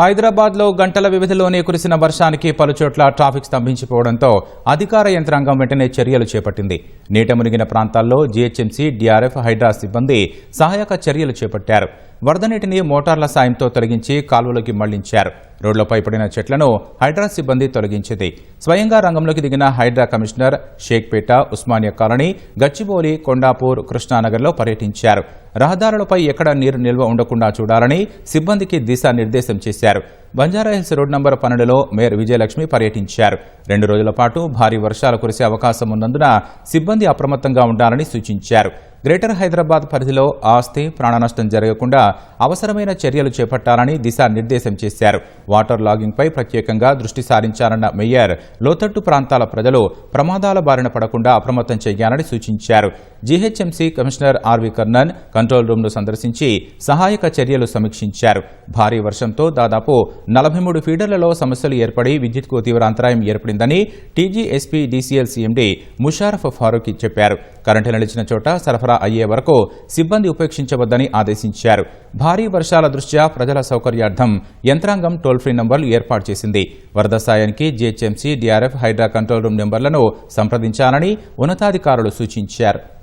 హైదరాబాద్లో గంటల వ్యవధిలోనే కురిసిన వర్షానికి పలుచోట్ల ట్రాఫిక్ స్తంభించిపోవడంతో అధికార యంత్రాంగం వెంటనే చర్యలు చేపట్టింది. నీట మునిగిన ప్రాంతాల్లో జీహెచ్ఎంసీ డీఆర్ఎఫ్ హైడ్రా సిబ్బంది సహాయక చర్యలు చేపట్టారు. వరద నీటిని మోటార్ల సాయంతో తొలగించి కాలువలోకి మళ్ళించారు. రోడ్లపై పడిన చెట్లను హైడ్రా సిబ్బంది తొలగించింది. స్వయంగా రంగంలోకి దిగిన హైడ్రా కమిషనర్ షేక్పేట ఉస్మానియా కాలనీ గచ్చిబౌలి కొండాపూర్ కృష్ణానగర్లో పర్యటించారు. రహదారులపై ఎక్కడ నీరు నిల్వ ఉండకుండా చూడాలని సిబ్బందికి దిశానిర్దేశం చేశారు. బంజారాహిల్స్ రోడ్ నంబర్ పన్నెండులో మేయర్ విజయలక్ష్మి పర్యటించారు. రెండు రోజుల పాటు భారీ వర్షాలు కురిసే అవకాశం ఉన్నందున సిబ్బంది అప్రమత్తంగా ఉండాలని సూచించారు. గ్రేటర్ హైదరాబాద్ పరిధిలో ఆస్తి ప్రాణనష్టం జరగకుండా అవసరమైన చర్యలు చేపట్టాలని దిశానిర్దేశం చేశారు. వాటర్ లాగింగ్పై ప్రత్యేకంగా దృష్టి సారించాలన్న మేయర్ లోతట్టు ప్రాంతాల ప్రజలు ప్రమాదాల బారిన పడకుండా అప్రమత్తం చేయాలని సూచించారు. GHMC commissioner RV Karnan control రూమ్ను సందర్శించి సహాయక చర్యలు సమీక్షించారు. భారీ వర్షంతో దాదాపు నలభై మూడు ఫీడర్లలో సమస్యలు ఏర్పడి విద్యుత్కు తీవ్ర అంతరాయం ఏర్పడిందని TGSP DCL CMD Musharraf Farooq చెప్పారు. కరెంటు నిలిచిన చోట సరఫరా అయ్యే వరకు సిబ్బంది ఉపేక్షించవద్దని ఆదేశించారు. భారీ వర్షాల దృష్ట్యా ప్రజల సౌకర్యార్థం యంత్రాంగం టోల్ ఫ్రీ నంబర్లు ఏర్పాటు చేసింది. వరద సాయానికి GHMC DRF Hydraa control room నెంబర్లను సంప్రదించాలని ఉన్నతాధికారులు సూచించారు.